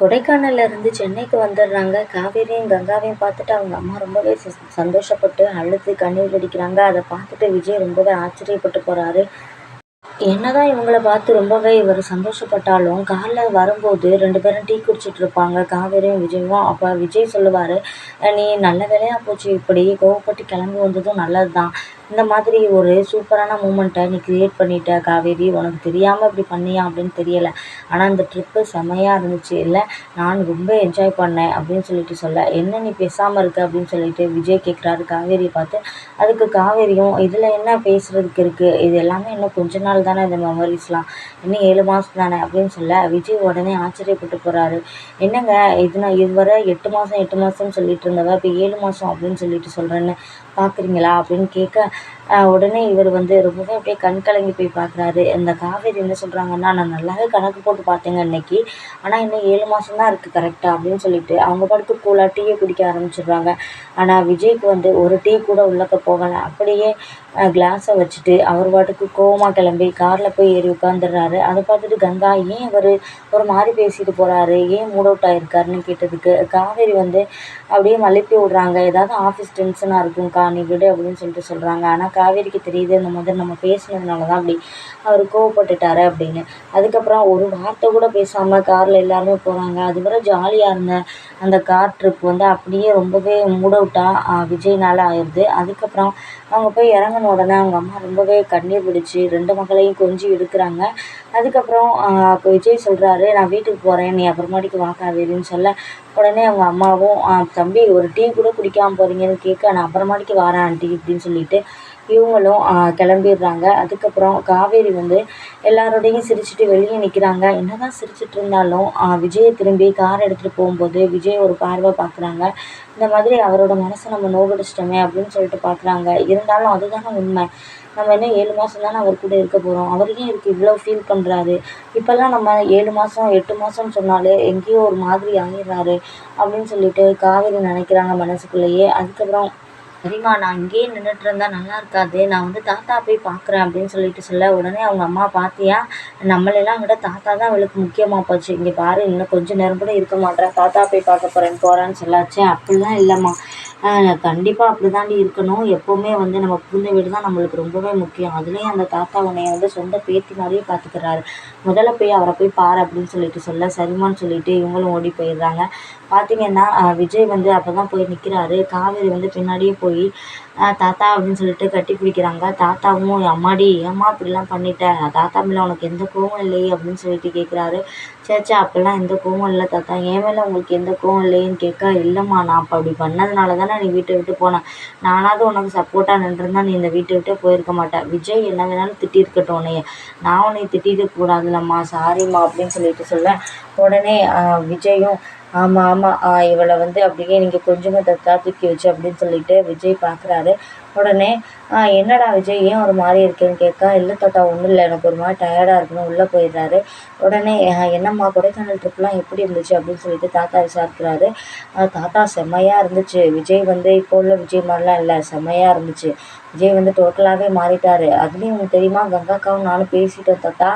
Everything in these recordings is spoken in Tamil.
கொடைக்கானல்ல இருந்து சென்னைக்கு வந்துடுறாங்க. காவேரியும் கங்காவையும் பார்த்துட்டு அவங்க அம்மா ரொம்பவே ச சந்தோஷப்பட்டு அழுது கண்ணீர் வடிக்கிறாங்க. அதை பார்த்துட்டு விஜய் ரொம்பவே ஆச்சரியப்பட்டு போகிறாரு என்னதான் இவங்கள பார்த்து ரொம்பவே இவர் சந்தோஷப்பட்டாலும் காரில் வரும்போது ரெண்டு பேரும் டீ குடிச்சிட்டு இருப்பாங்க. காவேரியும் விஜயும். அப்போ விஜய் சொல்லுவார் நீ நல்ல வேலையாக போச்சு. இப்படி கோவப்பட்டு கிளம்பி வந்ததும் நல்லது தான் இந்த மாதிரி ஒரு சூப்பரான மூமெண்ட்டை நீ க்ரியேட் பண்ணிட்ட காவேரி உனக்கு தெரியாமல் இப்படி பண்ணியா அப்படின்னு தெரியலை. ஆனால் அந்த ட்ரிப்பு செமையாக இருந்துச்சு. இல்லை நான் ரொம்ப என்ஜாய் பண்ணேன் அப்படின்னு சொல்லிட்டு சொல்ல. என்ன நீ பேசாமல் இருக்க அப்படின்னு சொல்லிட்டு விஜய் கேட்குறாரு காவேரியை பார்த்து. அதுக்கு காவேரியும் இதில் என்ன பேசுகிறதுக்கு இருக்குது இது எல்லாமே இன்னும் கொஞ்ச நாள் தானே இந்த மெமரிஸ்லாம் இன்னும் ஏழு மாதம் தானே? அப்படின்னு சொல்ல. விஜய் உடனே ஆச்சரியப்பட்டு போகிறாரு என்னங்க இது நான் இதுவரை எட்டு மாதம் எட்டு மாதம்னு சொல்லிட்டு இருந்தவ இப்போ ஏழு மாதம் அப்படின்னு சொல்லிட்டு சொல்கிறேன்னு பார்க்குறீங்களா அப்படின்னு கேட்க உடனே இவர் வந்து ரொம்பவே அப்படியே கண் கலங்கி போய் பார்க்குறாரு. இந்த காவேரி என்ன சொல்கிறாங்கன்னா நான் நல்லாவே கணக்கு போட்டு பார்த்தேங்க இன்னைக்கு ஆனால் இன்னும் ஏழு மாதம் தான் இருக்குது கரெக்டாக அப்படின்னு சொல்லிட்டு அவங்க பாட்டுக்கு கூலாக டீயை குடிக்க ஆரம்பிச்சிடுறாங்க. ஆனால் விஜய்க்கு வந்து ஒரு டீ கூட உள்ளக்க போகலை. அப்படியே கிளாஸை வச்சுட்டு அவர் பாட்டுக்கு கோவமாக கிளம்பி காரில் போய் ஏறி உட்காந்துடுறாரு அதை பார்த்துட்டு கங்கா ஏன் அவர் ஒரு மாதிரி பேசிட்டு போகிறாரு ஏன் மூட் அவுட் ஆகிருக்காருன்னு கேட்டதுக்கு காவேரி வந்து அப்படியே மழுப்பி விட்றாங்க. ஏதாவது ஆஃபீஸ் டென்ஷனாக இருக்கும்க்கா நீ விடு அப்படின்னு சொல்லிட்டு சொல்கிறாங்க ஆனால் காவேரிக்கு தெரியுது இந்த மாதிரி நம்ம பேசுனதுனால தான் அப்படி அவர் கோவப்பட்டுட்டாரு அப்படின்னு. அதுக்கப்புறம் ஒரு வார்த்தை கூட பேசாமல் காரில் எல்லாருமே போகிறாங்க அதுவரை ஜாலியாக இருந்த அந்த கார் ட்ரிப் வந்து அப்படியே ரொம்பவே மூட் அவுட்டாக விஜய்னால் ஆயிடுது அதுக்கப்புறம் அவங்க போய் இறங்குன உடனே அவங்க அம்மா ரொம்பவே கண்ணீர் பிடிச்சி ரெண்டு மகளையும் கொஞ்சி எடுக்கிறாங்க அதுக்கப்புறம் அப்போ விஜய் சொல்கிறாரு நான் வீட்டுக்கு போகிறேன் நீ அப்புறமாட்டிக்கு வா காவேரின்னு சொல்ல. உடனே அவங்க அம்மாவும் தம்பி ஒரு டீ கூட குடிக்காமல் போகிறீங்கன்னு கேட்க நான் அப்புறமாட்டிக்கு வரேன் ஆண்டி அப்படின்னு சொல்லிட்டு இவங்களும் கிளம்பிடுறாங்க. அதுக்கப்புறம் காவேரி வந்து எல்லாரோடையும் சிரிச்சுட்டு வெளியே நிற்கிறாங்க என்ன தான் சிரிச்சிட்டு இருந்தாலும் விஜயை திரும்பி கார் எடுத்துகிட்டு போகும்போது விஜய் ஒரு பார்வை பார்க்குறாங்க இந்த மாதிரி அவரோட மனசை நம்ம நோகடிச்சிட்டோமே அப்படின்னு சொல்லிட்டு பார்க்குறாங்க இருந்தாலும் அதுதானே உண்மை. நம்ம இன்னும் ஏழு மாதம் தானே அவர் கூட இருக்க போகிறோம் அவர் ஏன் இவ்வளோ ஃபீல் பண்ணுறாரு இப்போல்லாம் நம்ம ஏழு மாதம் எட்டு மாதம்னு சொன்னாலே எங்கேயோ ஒரு மாதிரி ஆகிடுறாரு அப்படின்னு சொல்லிட்டு காவேரி நினைக்கிறாங்க மனசுக்குள்ளேயே. அதுக்கப்புறம் சரிம்மா நான் இங்கேயே நின்றுட்டு இருந்தால் நல்லா இருக்காது. நான் வந்து தாத்தா போய் பார்க்குறேன் அப்படின்னு சொல்லிட்டு சொல்ல உடனே அவங்க அம்மா பார்த்தியா நம்மளெல்லாம் விட தாத்தா தான் அவளுக்கு முக்கியமாக போச்சு. இங்கே பாரு இன்னும் கொஞ்சம் நேரம் கூட இருக்க மாட்டேன் தாத்தா போய் பார்க்க போகிறேன் போகிறான்னு சொல்லாச்சு. அப்படிலாம் இல்லைம்மா. கண்டிப்பாக அப்படி தாண்டி இருக்கணும். எப்போவுமே வந்து நம்ம புகுந்த வீடு தான் நம்மளுக்கு ரொம்பவே முக்கியம். அதுலேயும் அந்த தாத்தா உன்னைய வந்து சொந்த பேத்தி மாதிரியே பார்த்துக்கிறாரு முதல்ல போய் அவரை போய் பாரு அப்படின்னு சொல்லிட்டு சொல்ல சரிமான்னு சொல்லிட்டு இவங்களும் ஓடி போயிடுறாங்க. பார்த்தீங்கன்னா விஜய் வந்து அப்போ தான் போய் நிற்கிறாரு காவேரி வந்து பின்னாடியே போய் தாத்தா அப்படின்னு சொல்லிட்டு கட்டி பிடிக்கிறாங்க. தாத்தாவும் அம்மாடி ஏம்மா இப்படிலாம் பண்ணிட்ட? தாத்தா மேலே உனக்கு எந்த கோவம் இல்லையே அப்படின்னு சொல்லிட்டு கேட்குறாரு சேச்சா அப்போல்லாம் எந்த கோவம் இல்லை தாத்தா. என் மேலே உங்களுக்கு எந்த கோவம் இல்லையேன்னு கேட்க இல்லைம்மா நான் அப்போ அப்படி பண்ணதுனால தானே நீ வீட்டை விட்டு போனேன் நானாவது உனக்கு சப்போர்ட்டாக நின்றுருந்தா நீ இந்த வீட்டை விட்டே போயிருக்க மாட்டேன் விஜய் என்ன வேணாலும் திட்டிருக்கட்டும் உன்னைய. நான் உன்னை திட்டிட்டு கூடாதுல்லம்மா சாரிம்மா அப்படின்னு சொல்லிட்டு சொல்ல உடனே விஜயும் ஆமாம் ஆமாம் இவளை வந்து அப்படியே நீங்கள் கொஞ்சமாக தத்தா தூக்கி வச்சு அப்படின்னு சொல்லிட்டு விஜய் பார்க்குறாரு உடனே என்னடா விஜய் ஏன் ஒரு மாதிரி இருக்கேன்னு கேட்கா இல்லை தாத்தா ஒன்றும் இல்லை. எனக்கு ஒரு மாதிரி டயர்டாக இருக்குன்னு உள்ளே போயிடுறாரு. உடனே என்னம்மா கொடைக்கானல் ட்ரிப்லாம் எப்படி இருந்துச்சு? அப்படின்னு சொல்லிட்டு தாத்தா விசாரிக்கிறாரு. தாத்தா செம்மையாக இருந்துச்சு. விஜய் வந்து இப்போ உள்ள விஜய் மாதிரிலாம் இல்லை. செம்மையாக இருந்துச்சு. விஜய் வந்து டோட்டலாகவே மாறிட்டார். அதுலேயும் உங்களுக்கு தெரியுமா? கங்காக்காவும் நானும் பேசிட்டோம் தாத்தா.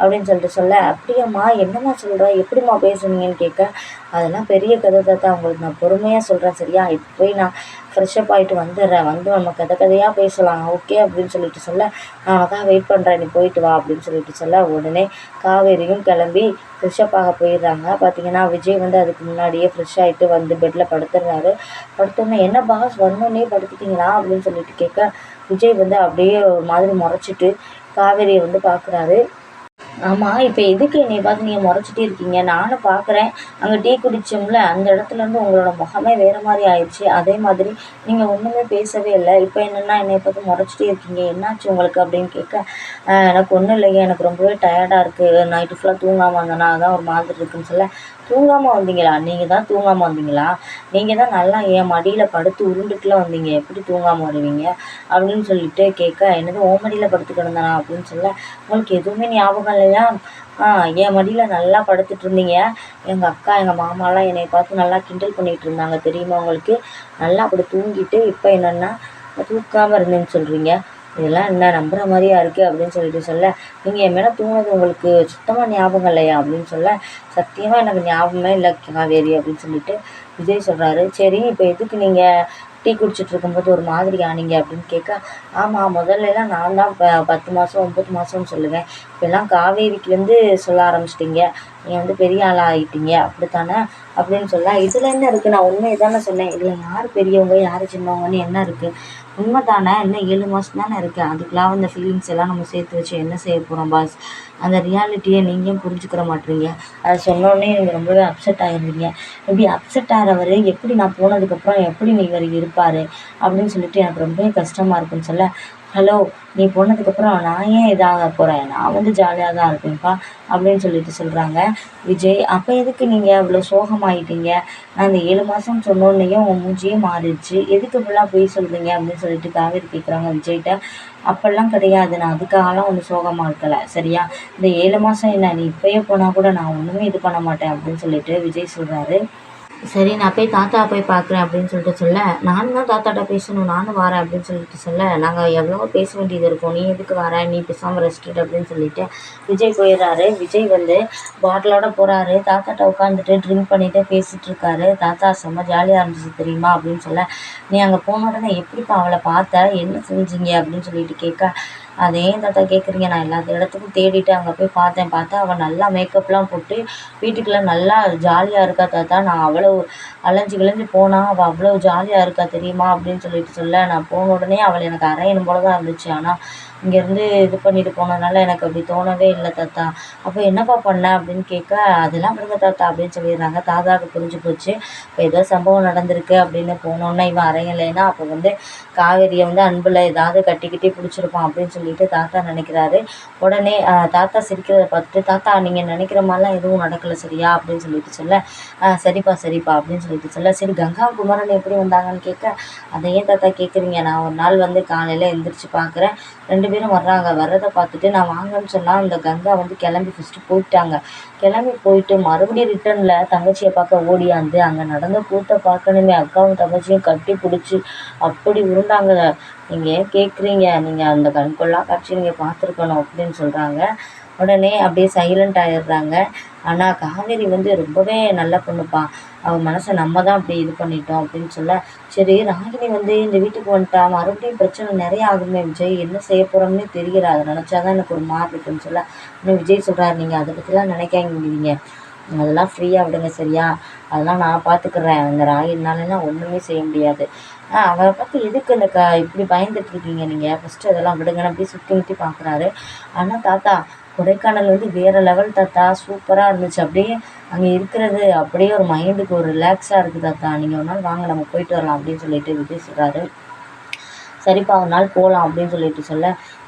அப்படின்னு சொல்லிட்டு சொல்ல அப்படியாம்மா என்னம்மா சொல்கிற எப்படிம்மா பேசுனீங்கன்னு கேட்க அதெல்லாம் பெரிய கதை தாத்தா உங்களுக்கு நான் பொறுமையாக சொல்கிறேன் சரியா? இப்போ போய் நான் ஃப்ரெஷ்ஷப் ஆகிட்டு வந்துடுறேன். வந்து நம்ம கதை கதையாக பேசலாம். ஓகே? அப்படின்னு சொல்லிட்டு சொல்ல நான் அதான் வெயிட் பண்ணுறேன் நீ போயிட்டு வா. அப்படின்னு சொல்லிட்டு சொல்ல உடனே காவேரியும் கிளம்பி ஃப்ரெஷ்ஷப் ஆக போயிடுறாங்க. பார்த்தீங்கன்னா விஜய் வந்து அதுக்கு முன்னாடியே ஃப்ரெஷ் ஆகிட்டு வந்து பெட்டில் படுத்துடுறாரு. படுத்தோடனே என்ன பாஸ் வந்தோடனே படுத்துட்டிங்களா? அப்படின்னு சொல்லிட்டு கேட்க விஜய் வந்து அப்படியே ஒரு மாதிரி முறைச்சிட்டு காவேரியை வந்து பார்க்குறாரு ஆமாம் இப்போ எதுக்கு என்னை பார்த்து நீங்கள் முறைச்சிட்டே இருக்கீங்க? நானும் பார்க்குறேன் அங்கே டீ குடித்தோம்ல அந்த இடத்துலேருந்து உங்களோட முகமே வேறு மாதிரி ஆயிடுச்சு. அதே மாதிரி நீங்கள் ஒன்றுமே பேசவே இல்லை. இப்போ என்னென்னா என்னை பார்த்து முறைச்சிட்டே இருக்கீங்க. என்னாச்சு உங்களுக்கு அப்படின்னு கேட்க எனக்கு ஒன்றும் இல்லைங்க. எனக்கு ரொம்பவே டயர்டாக இருக்குது நைட்டு ஃபுல்லாக தூங்காமல் வந்தேன்னா அதான் ஒரு மாதிரி இருக்குன்னு சொல்ல தூங்காமல் வந்தீங்களா? நீங்கள் தான் தூங்காமல் வந்தீங்களா? நீங்கள் தான் நல்லா என் மடியில் படுத்து உருண்டுட்டுலாம் வந்தீங்க. எப்படி தூங்காமல் வருவீங்க? அப்படின்னு சொல்லிட்டு கேட்க என்னது ஓ மடியில் படுத்து கிடந்தானா? அப்படின்னு சொல்ல உங்களுக்கு எதுவுமே ஞாபகம் இல்லையா? ஆ என் மடியில் நல்லா படுத்துட்டு இருந்தீங்க. எங்கள் அக்கா எங்கள் மாமாலாம் என்னை பார்த்து நல்லா கிண்டல் பண்ணிகிட்டு இருந்தாங்க. தெரியுமா உங்களுக்கு? நல்லா அப்படி தூங்கிட்டு இப்போ என்னென்னா தூக்காமல் இருந்தேன்னு சொல்கிறீங்க இதெல்லாம் என்ன நம்புகிற மாதிரியா இருக்குது அப்படின்னு சொல்லிட்டு சொல்ல நீங்கள் என் மேலே தூங்கினது உங்களுக்கு சுத்தமாக ஞாபகம் இல்லையா? அப்படின்னு சொல்ல சத்தியமாக எனக்கு ஞாபகமே இல்லை காவேரி அப்படின்னு சொல்லிட்டு விஜய் சொல்கிறாரு சரி இப்போ எதுக்கு நீங்கள் டீ குடிச்சிட்டு இருக்கும்போது ஒரு மாதிரி ஆனீங்க அப்படின்னு கேட்க ஆமாம் முதல்லலாம் நான் தான் ப பத்து மாதம் ஒம்பது மாதம்னு சொல்லுவேன். இப்போல்லாம் காவேரிக்குலேருந்து சொல்ல ஆரம்பிச்சிட்டிங்க. நீங்கள் வந்து பெரிய ஆளாக ஆகிட்டீங்க அப்படித்தானே? அப்படின்னு சொல்ல இதில் என்ன இருக்குது நான் உண்மையை தானே சொன்னேன். இதில் யார் பெரியவங்க யார் சின்னவங்கன்னு என்ன இருக்குது உண்மை தானே இன்னும் ஏழு மாதம் தானே இருக்குது அதுக்கெலாம் அந்த ஃபீலிங்ஸ் எல்லாம் நம்ம சேர்த்து வச்சு என்ன செய்ய போகிறோம் பாஸ் அந்த ரியாலிட்டியை நீங்களும் புரிஞ்சுக்கிற மாட்டீங்க. அதை சொன்னோடனே எனக்கு ரொம்பவே அப்செட் ஆகிடுவீங்க இப்படி அப்செட் ஆகிறவர் எப்படி நான் போனதுக்கப்புறம் எப்படி இவர் இருப்பார்? அப்படின்னு சொல்லிட்டு எனக்கு ரொம்பவே கஷ்டமாக இருக்குன்னு சொல்ல ஹலோ நீ போனதுக்கப்புறம் நான் ஏன் இதாக போகிறேன் நான் வந்து ஜாலியாக தான் இருப்பேன்ப்பா அப்படின்னு சொல்லிட்டு சொல்கிறாங்க விஜய். அப்போ எதுக்கு நீங்கள் அவ்வளோ சோகமாயிட்டீங்க? நான் இந்த ஏழு மாதம் சொன்னோன்னையும் உன் மூஞ்சியே மாறிடுச்சு. எதுக்கு இப்படிலாம் போய் சொல்கிறீங்க அப்படின்னு சொல்லிட்டு காவேரி கேட்குறாங்க விஜய்கிட்ட. அப்போல்லாம் கிடையாது. நான் அதுக்காகலாம் ஒன்றும் சோகமாக இருக்கலை. சரியா? இந்த ஏழு மாதம் என்ன? நீ இப்போயே போனால் கூட நான் ஒன்றுமே இது பண்ண மாட்டேன் அப்படின்னு சொல்லிட்டு விஜய் சொல்கிறாரு சரி நான் போய் தாத்தா போய் பார்க்குறேன் அப்படின்னு சொல்லிட்டு சொல்ல நானும் தான் தாத்தாட்ட பேசணும் நானும் வரேன் அப்படின்னு சொல்லிட்டு சொல்ல நாங்கள் எவ்வளவோ பேச வேண்டியது இருக்கும். நீ எதுக்கு வர? நீ பேசாமல் ரெஸ்ட் அப்படின்னு சொல்லிட்டு விஜய் போயிடுறாரு. விஜய் வந்து பாட்டிலோட போகிறாரு தாத்தாட்ட உட்காந்துட்டு ட்ரிங்க் பண்ணிட்டு பேசிகிட்டு இருக்காரு. தாத்தா செம்ம ஜாலியாக இருந்துச்சு தெரியுமா அப்படின்னு சொல்ல நீ அங்கே போன உடனே எப்படிப்பா அவளை பார்த்த? என்ன செஞ்சீங்க அப்படின்னு சொல்லிட்டு கேட்க அதை ஏன் தாத்தா கேட்குறீங்க நான் எல்லா இடத்துக்கும் தேடிட்டு அங்கே போய் பார்த்தேன். பார்த்தா அவள் நல்லா மேக்கப்லாம் போட்டு வீட்டுக்குள்ளே நல்லா ஜாலியாக இருக்கா தாத்தா. நான் அவ்வளோ அலைஞ்சு கிழஞ்சு போனால் அவள் அவ்வளோ ஜாலியாக இருக்கா தெரியுமா அப்படின்னு சொல்லிட்டு சொல்ல. நான் போன உடனே அவளை எனக்கு அரையணும் போல தான் இருந்துச்சு. ஆனால் இங்கேருந்து இது பண்ணிட்டு போனதுனால எனக்கு அப்படி தோணவே இல்லை தாத்தா. அப்போ என்னப்பா பண்ண அப்படின்னு கேட்க அதெல்லாம் விடுங்க தாத்தா அப்படின்னு சொல்லிடுறாங்க. தாத்தாவுக்கு புரிஞ்சு போச்சு. இப்போ ஏதோ சம்பவம் நடந்திருக்கு அப்படின்னு போனோன்னே இவன் அறையலைன்னா அப்போ வந்து காவேரியை வந்து அன்பில் ஏதாவது கட்டிக்கிட்டே பிடிச்சிருப்பான் அப்படின்னு சொல்லிட்டு தாத்தா நினைக்கிறாரு. உடனே தாத்தா சிரிக்கிறத பார்த்துட்டு தாத்தா நீங்கள் நினைக்கிற மாதிரிலாம் எதுவும் நடக்கலை சரியா? அப்படின்னு சொல்லிட்டு சொல்ல சரிப்பா சரிப்பா அப்படின்னு சொல்லிட்டு சொல்ல சரி கங்கா குமரன் எப்படி வந்தாங்கன்னு கேட்க அதை ஏன் தாத்தா கேட்குறீங்க? நான் ஒரு நாள் வந்து காலையில் எந்திரிச்சு பார்க்குறேன். ரெண்டு பேரும் வர்றாங்க. வர்றதை பார்த்துட்டு நான் வாங்கன்னு சொன்னால் அந்த கங்கா வந்து கிளம்பி ஃபஸ்ட்டு போயிட்டாங்க. கிளம்பி போயிட்டு மறுபடியும் ரிட்டர்னில் தங்கச்சியை பார்க்க ஓடியாந்து அங்கே நடந்த கூத்தை பார்க்கணுமே. அக்காவும் தங்கச்சியும் கட்டி பிடிச்சி அப்படி உருண்டாங்க. நீங்கள் ஏன் கேட்குறீங்க நீங்கள் அந்த கண்கொள்ளா காட்சி நீங்கள் பார்த்துருக்கணும் அப்படின்னு சொல்கிறாங்க உடனே அப்படியே சைலண்ட் ஆயிடுறாங்க. ஆனால் காவேரி வந்து ரொம்பவே நல்ல பொண்ணுப்பா. அவள் மனசை நம்ம தான் அப்படி இது பண்ணிட்டோம் அப்படின்னு சொல்ல சரி ராகினி வந்து இந்த வீட்டுக்கு வந்துட்டா மறுபடியும் பிரச்சனை நிறைய ஆகுமே விஜய் என்ன செய்ய போகிறோம்னே தெரியல. அதை நினச்சா தான் எனக்கு ஒரு மாதிரி இருக்குன்னு சொல்ல இன்னும் விஜய் சொல்கிறார் நீங்கள் அதை பற்றிலாம் நினைக்காங்க அதெல்லாம் ஃப்ரீயாக விடுங்க சரியா? அதெல்லாம் நான் பார்த்துக்குறேன் அந்த ராகினாலலாம் ஒன்றுமே செய்ய முடியாது. அவரை பார்த்து எதுக்கு இந்த க இப்படி பயந்துட்டுருக்கீங்க நீங்கள் ஃபஸ்ட்டு அதெல்லாம் விடுங்கன்னு அப்படியே சுற்றி முற்றி பார்க்குறாரு ஆனால் தாத்தா கொடைக்கானல் வந்து வேறு லெவல் தாத்தா. சூப்பராக இருந்துச்சு. அப்படியே அங்கே இருக்கிறது அப்படியே ஒரு மைண்டுக்கு ஒரு ரிலாக்ஸாக இருக்குது தாத்தா. நீங்கள் ஒரு நாள் வாங்க நம்ம போயிட்டு வரலாம் அப்படின்னு சொல்லிட்டு விஜய் சொல்கிறாரு சரிப்பா ஒரு நாள் போகலாம் அப்படின்னு சொல்லிட்டு சொல்ல.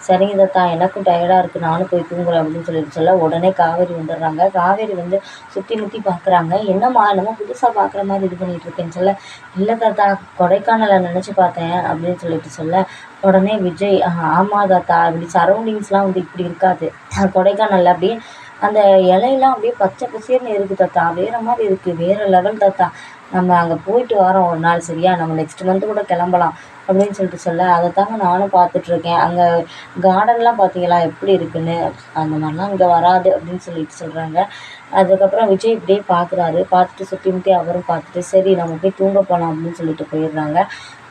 சரிங்க தாத்தா எனக்கும் டயர்டாக இருக்குது நானும் போய் தூங்குறேன் அப்படின்னு சொல்லிட்டு சொல்ல உடனே காவேரி வந்துடுறாங்க. காவேரி வந்து சுற்றி முற்றி பார்க்குறாங்க என்னம்மா என்னமோ புதுசாக பார்க்குற மாதிரி இது பண்ணிகிட்டு இருக்கேன்னு சொல்ல இல்லை தாத்தா கொடைக்கானலை நினச்சி பார்த்தேன் அப்படின்னு சொல்லிட்டு சொல்ல உடனே விஜய் ஆமாம் தாத்தா இப்படி சரௌண்டிங்ஸ்லாம் வந்து இப்படி இருக்காது. கொடைக்கானலில் அப்படியே அந்த இலையெல்லாம் அப்படியே பச்சை பசேர்னு இருக்குது தாத்தா வேறு மாதிரி இருக்குது வேறு லெவல் தாத்தா. நம்ம அங்கே போயிட்டு வரோம் ஒரு நாள் சரியா? நம்ம நெக்ஸ்ட் மந்த்து கூட கிளம்பலாம் அப்படின்னு சொல்லிட்டு சொல்ல அதை தாங்க நானும் பார்த்துட்ருக்கேன் அங்கே கார்டன்லாம் பார்த்தீங்களா? எப்படி இருக்குன்னு? அந்த மாதிரிலாம் இங்கே வராது அப்படின்னு சொல்லிட்டு சொல்கிறாங்க அதுக்கப்புறம் விஜய் இப்படியே பார்க்குறாரு பார்த்துட்டு சுற்றி முற்றி அவரும் பார்த்துட்டு சரி நம்ம போய் தூங்க போகலாம் அப்படின்னு சொல்லிட்டு போயிடுறாங்க.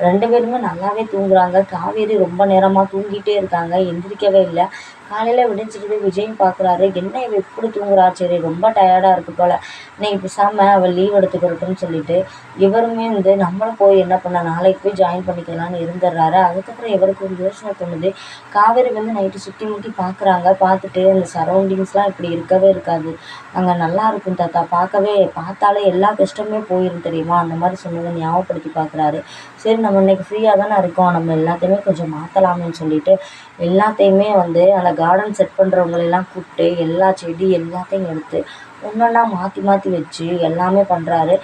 ரெண்டு பேருமே நல்லாவே தூங்குறாங்க. காவேரி ரொம்ப நேரமாக தூங்கிட்டே இருக்காங்க. எந்திரிக்கவே இல்லை. காலையில் விடிஞ்சிட்டு விஜயும் பார்க்குறாரு என்ன இவ எப்படி தூங்குறா? சரி ரொம்ப டயர்டாக இருக்கு போல். இன்னைக்கு பேசாமல் அவள் லீவ் எடுத்துக்கிறட்டும்னு சொல்லிட்டு இவருமே வந்து நம்மளும் போய் என்ன பண்ண நாளைக்கு போய் ஜாயின் பண்ணிக்கலாம்னு இருந்துடுறாரு. அதுக்கப்புறம் இவருக்கு ஒரு யோசனை தோணுது. காவேரி வந்து நைட்டு சுற்றி முற்றி பார்க்குறாங்க பார்த்துட்டு அந்த சரௌண்டிங்ஸ்லாம் இப்படி இருக்கவே இருக்காது. அங்கே நல்லா இருக்கும் தாத்தா. பார்க்கவே பார்த்தாலே எல்லா கஷ்டமே போயிடும் தெரியுமா? அந்த மாதிரி சொன்னதை ஞாபகப்படுத்தி பார்க்குறாரு சரி நம்ம இன்றைக்கி ஃப்ரீயாக தானே இருக்கோம். நம்ம எல்லாத்தையுமே கொஞ்சம் மாற்றலாமேன்னு சொல்லிட்டு எல்லாத்தையுமே வந்து அந்த கார்டன் செட் பண்ணுறவங்களெல்லாம் கூப்பிட்டு எல்லா செடி எல்லாத்தையும் எடுத்து ஒன்றொன்னா மாற்றி மாற்றி வச்சு எல்லாமே பண்ணுறாரு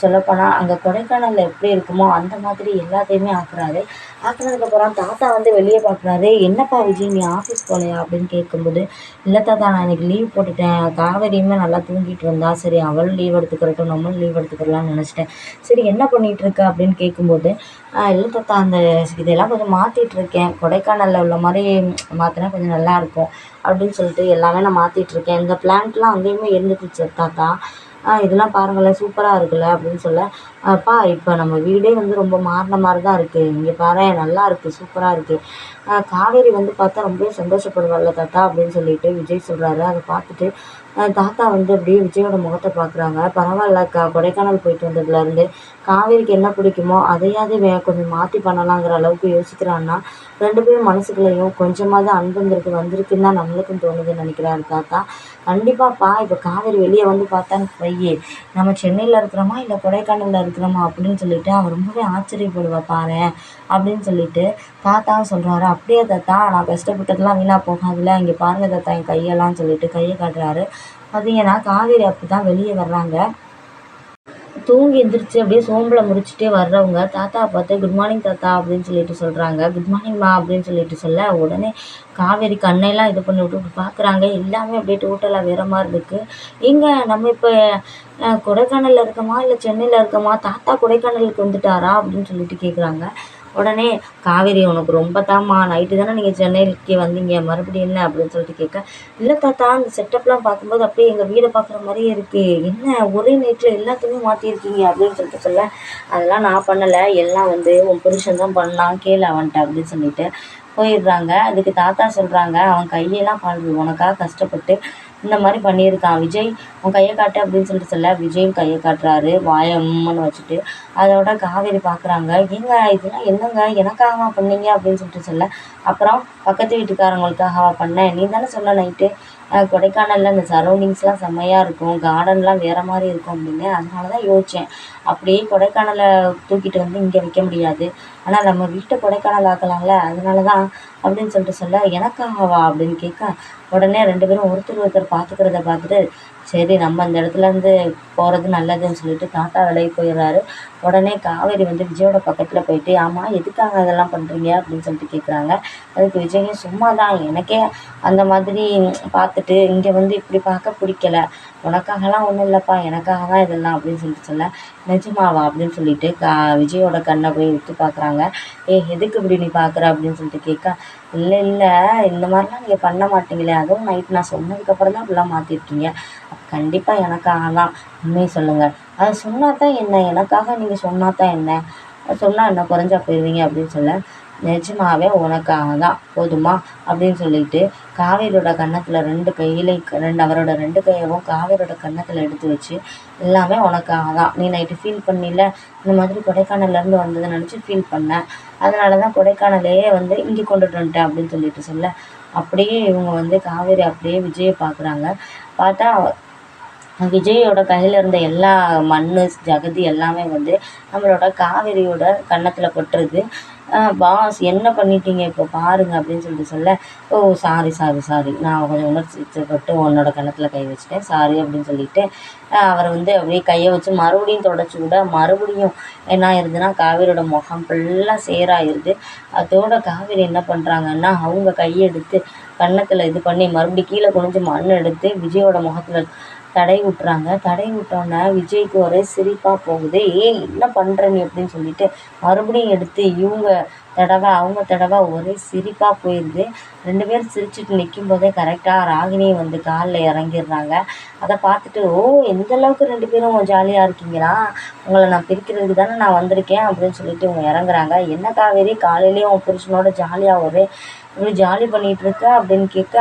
சொல்லப்போனால் அங்கே கொடைக்கானலில் எப்படி இருக்குமோ அந்த மாதிரி எல்லாத்தையுமே ஆக்குறாரு. ஆக்குனதுக்கப்புறம் தாத்தா வந்து வெளியே பார்க்குறாரு. என்னப்பா விஜய் நீ ஆஃபீஸ் போகலையா அப்படின்னு கேட்கும்போது இல்லை தாத்தா நான் இன்னைக்கு லீவ் போட்டுட்டேன். காவேரியுமே நல்லா தூங்கிட்டு வந்தா சரி அவளும் லீவ் எடுத்துக்கிறட்டும். நம்மளும் லீவ் எடுத்துக்கிறலாம்னு நினச்சிட்டேன். சரி என்ன பண்ணிகிட்டு இருக்க அப்படின்னு கேட்கும்போது இல்லை தாத்தா அந்த இதெல்லாம் கொஞ்சம் மாற்றிட்டு இருக்கேன் கொடைக்கானலில் உள்ள மாதிரி மாற்றினா கொஞ்சம் நல்லாயிருக்கும் அப்படின்னு சொல்லிட்டு எல்லாமே நான் மாற்றிட்டு இருக்கேன் இந்த பிளான்ட்லாம் அங்கேயுமே இருந்துட்டுச்சு தாத்தா. இதெல்லாம் பாருங்களேன் சூப்பராக இருக்குல்ல அப்படின்னு சொல்ல. அப்பா இப்போ நம்ம வீடே வந்து ரொம்ப மாறின மாதிரி தான் இருக்குது இங்கே பாரு நல்லா இருக்குது சூப்பராக இருக்குது காவேரி வந்து பார்த்தா ரொம்பவே சந்தோஷப்படுவாள்ல தாத்தா அப்படின்னு சொல்லிட்டு விஜய் சொல்கிறாரு அதை பார்த்துட்டு தாத்தா வந்து அப்படியே விஜயோட முகத்தை பார்க்குறாங்க. பரவாயில்லக்கா கொடைக்கானல் போயிட்டு வந்ததுலேருந்து காவேரிக்கு என்ன பிடிக்குமோ அதையாவது வே கொஞ்சம் மாற்றி பண்ணலாங்கிற அளவுக்கு யோசிக்கிறான்னா ரெண்டு பேரும் மனசுக்குள்ளேயும் கொஞ்சமாவது அன்புங்கிறது வந்திருக்குன்னு தான் நம்மளுக்கும் தோணுதுன்னு நினைக்கிறாரு தாத்தா. கண்டிப்பாப்பா இப்போ காவேரி வெளியே வந்து பார்த்தான்னு வையே நம்ம சென்னையில் இருக்கிறோமா இல்லை கொடைக்கானலில் இருக்கிறோமா அப்படின்னு சொல்லிட்டு அவள் ரொம்பவே ஆச்சரியப்படுவா பாரு அப்படின்னு சொல்லிட்டு தாத்தாவும் சொல்கிறாரு அப்படியே தாத்தா நான் கஷ்டப்பட்டதெல்லாம் வீணாக போகாதுல இங்கே பாருங்கள் தாத்தா என் கையெல்லாம் சொல்லிட்டு கையை காட்டுறாரு. பார்த்தீங்கன்னா காவேரி அப்படி தான் வெளியே வர்றாங்க. தூங்கி எந்திரிச்சு அப்படியே சோம்பலை முடிச்சுட்டே வர்றவங்க தாத்தா பார்த்து குட் மார்னிங் தாத்தா அப்படின்னு சொல்லிட்டு சொல்கிறாங்க குட் மார்னிங்மா அப்படின்னு சொல்லிட்டு சொல்ல உடனே காவேரி கண்ணையெல்லாம் இது பண்ணி விட்டு பார்க்குறாங்க எல்லாமே அப்படியே டோட்டலாக வேற மாதிரி இருக்குது இங்கே நம்ம இப்போ கொடைக்கானலில் இருக்கோமா இல்லை சென்னையில் இருக்கோமா தாத்தா கொடைக்கானலுக்கு வந்துட்டாரா அப்படின்னு சொல்லிட்டு கேட்குறாங்க உடனே காவேரி உனக்கு ரொம்ப தாம்மா நைட்டு தானே நீங்கள் சென்னைக்கு வந்தீங்க மறுபடியும் என்ன? அப்படின்னு சொல்லிட்டு கேட்க இல்லை தாத்தா அந்த செட்டப்லாம் பார்க்கும்போது அப்படியே எங்கள் வீடை பார்க்குற மாதிரியே இருக்குது என்ன ஒரே நைட்டில் எல்லாத்தையுமே மாற்றிருக்கீங்க அப்படின்னு சொல்லிட்டு சொல்ல அதெல்லாம் நான் பண்ணலை. எல்லாம் வந்து உன் புருஷன் தான் பண்ணான். கேளு அவன்ட்டு அப்படின்னு சொல்லிட்டு போயிடுறாங்க. அதுக்கு தாத்தா சொல்கிறாங்க அவன் கையெல்லாம் பாரு உனக்காக கஷ்டப்பட்டு இந்த மாதிரி பண்ணியிருக்கான். விஜய் உன் கையை காட்டு அப்படின்னு சொல்லிட்டு சொல்ல விஜயும் கையை காட்டுறாரு வாயை உம்முன்னு வச்சுட்டு. அதோட காவேரி பார்க்குறாங்க ஏங்க இதெல்லாம் என்னங்க? எனக்காகவா பண்ணீங்க? அப்படின்னு சொல்லிட்டு சொல்ல. அப்புறம் பக்கத்து வீட்டுக்காரங்களுக்காகவா பண்ணேன் நீ தானே சொன்ன நைட்டு கொடைக்கானலில் அந்த சரௌண்டிங்ஸ்லாம் செம்மையாக இருக்கும். கார்டன்லாம் வேறு மாதிரி இருக்கும் அப்படின்னு. அதனால தான் யோசித்தேன் அப்படியே கொடைக்கானலை தூக்கிட்டு வந்து இங்கே வைக்க முடியாது. ஆனால் நம்ம வீட்டை கொடைக்கானல் ஆக்கலாம்ல. அதனால தான் அப்படின்னு சொல்லிட்டு சொல்ல எனக்காகவா? அப்படின்னு கேட்க உடனே ரெண்டு பேரும் ஒருத்தர் ஒருத்தர் பார்த்துக்கிறத பார்த்துட்டு சரி நம்ம அந்த இடத்துலேருந்து போகிறது நல்லதுன்னு சொல்லிட்டு தாத்தா விலகி போயிடுறாரு. உடனே காவேரி வந்து விஜயோட பக்கத்தில் போயிட்டு ஆமாம் எதுக்காக அதெல்லாம் பண்ணுறீங்க அப்படின்னு சொல்லிட்டு கேட்குறாங்க அதுக்கு விஜயும் சும்மா தான் எனக்கே அந்த மாதிரி பார்த்துட்டு இங்கே வந்து இப்படி பார்க்க பிடிக்கல. உனக்காகலாம் ஒன்றும் இல்லைப்பா எனக்காக தான் இதெல்லாம் அப்படின்னு சொல்லிட்டு சொல்ல நிஜமாவா அப்படின்னு சொல்லிட்டு கா விஜயோட கண்ணை போய் விட்டு பார்க்குறாங்க ஏ எதுக்கு இப்படி நீ பார்க்குற அப்படின்னு சொல்லிட்டு கேட்க இல்லை இல்லை இந்த மாதிரிலாம் நீங்கள் பண்ண மாட்டீங்களே அதுவும் நைட் நான் சொன்னதுக்கப்புறம் தான் அப்படிலாம் மாற்றிருக்கீங்க கண்டிப்பாக எனக்காக தான் உண்மையை சொல்லுங்கள் அது சொன்னா தான் என்ன? எனக்காக நீங்கள் சொன்னால் தான் என்ன? சொன்னால் என்ன? குறைஞ்சா போயிடுவீங்க அப்படின்னு சொல்ல நிஜமாவே உனக்காக தான் போதுமா? அப்படின்னு சொல்லிட்டு காவேரியோட கன்னத்தில் ரெண்டு கையில ரெண்டு அவரோட ரெண்டு கையவும் காவேரியோட கன்னத்தில் எடுத்து வச்சு எல்லாமே உனக்காக தான் நீ நைட்டு ஃபீல் பண்ணில? இந்த மாதிரி கொடைக்கானல்லேருந்து வந்ததை நினச்சி ஃபீல் பண்ணேன் அதனால தான் கொடைக்கானலையே வந்து இங்கே கொண்டுட்டு வந்துட்டேன் அப்படின்னு சொல்லிட்டு சொல்ல. அப்படியே இவங்க வந்து காவேரி அப்படியே விஜயை பார்க்குறாங்க. பார்த்தா விஜயோட கையில் இருந்த எல்லா மண் ஜகதி எல்லாமே வந்து நம்மளோட காவேரியோட கன்னத்தில் கொட்டுறது. பாஸ் என்ன பண்ணிட்டீங்க இப்போ? பாருங்கள் அப்படின்னு சொல்லிட்டு சொல்ல ஓ சாரி சாரி சாரி நான் கொஞ்சம் உணர்ச்சிப்பட்டு உன்னோட கணத்தில் கை வச்சுட்டேன். சாரி அப்படின்னு சொல்லிட்டு அவரை வந்து அப்படியே கையை வச்சு மறுபடியும் தொடச்சி விட மறுபடியும் என்ன ஆயிருதுன்னா காவேரியோட முகம் ஃபுல்லாக சேராயிருது அதோட காவேரி என்ன பண்ணுறாங்கன்னா அவங்க கையெடுத்து கன்னத்தில் இது பண்ணி மறுபடியும் கீழே குனிஞ்சு மண் எடுத்து விஜயோட முகத்தில் தடை விட்றாங்க தடை விட்டோன்னே விஜய்க்கு ஒரே சிரிப்பாக போகுது. ஏய் என்ன பண்ணுற நீ? அப்படின்னு சொல்லிட்டு மறுபடியும் எடுத்து இவங்க தடவை அவங்க தடவை ஒரே சிரிப்பாக போயிடுது ரெண்டு பேரும் சிரிச்சுட்டு நிற்கும் போதே கரெக்டாக ராகினி வந்து காலில் இறங்கிடுறாங்க. அதை பார்த்துட்டு ஓ எந்த அளவுக்கு ரெண்டு பேரும் ஜாலியாக இருக்கீங்களா? உங்களை நான் பிரிக்கிறதுக்கு தானே நான் வந்திருக்கேன் அப்படின்னு சொல்லிட்டு இவங்க இறங்குறாங்க. என்ன காவேரி? காலையிலேயும் உன் புருஷனோட ஜாலியாக ஒரே இப்படி ஜாலி பண்ணிகிட்டு இருக்க அப்படின்னு கேட்க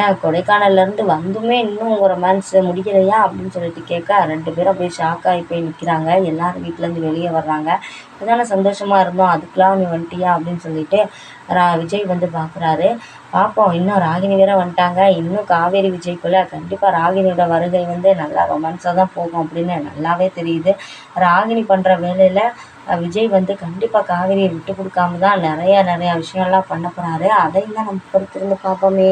ஏன் கொடைக்கானல்லேருந்து வந்துமே இன்னும் உங்கள் ரொமான்ஸ் முடிக்கலையா? அப்படின்னு சொல்லிட்டு கேட்க ரெண்டு பேரும் அப்படியே ஷாக் ஆகி போய் நிற்கிறாங்க எல்லோரும் வீட்டிலேருந்து வெளியே வர்றாங்க. இதான சந்தோஷமாக இருந்தோம் அதுக்கெலாம் நீ வந்துட்டியா? அப்படின்னு சொல்லிட்டு ரா விஜய் வந்து பார்க்குறாரு பார்ப்போம் இன்னும் ராகினி வேற வந்துட்டாங்க. இன்னும் காவேரி விஜய்க்குள்ளே கண்டிப்பாக ராகினியோட வருகை வந்து நல்லா ரொமான்ஸாக தான் போகும் அப்படின்னு நல்லாவே தெரியுது. ராகினி பண்ணுற வேலையில் விஜய் வந்து கண்டிப்பாக காவேரியை விட்டு கொடுக்காம தான் நிறையா நிறையா விஷயம்லாம் பண்ண போகிறாரு அதையும் தான் நம்ம பொறுத்திருந்து பார்ப்போமே.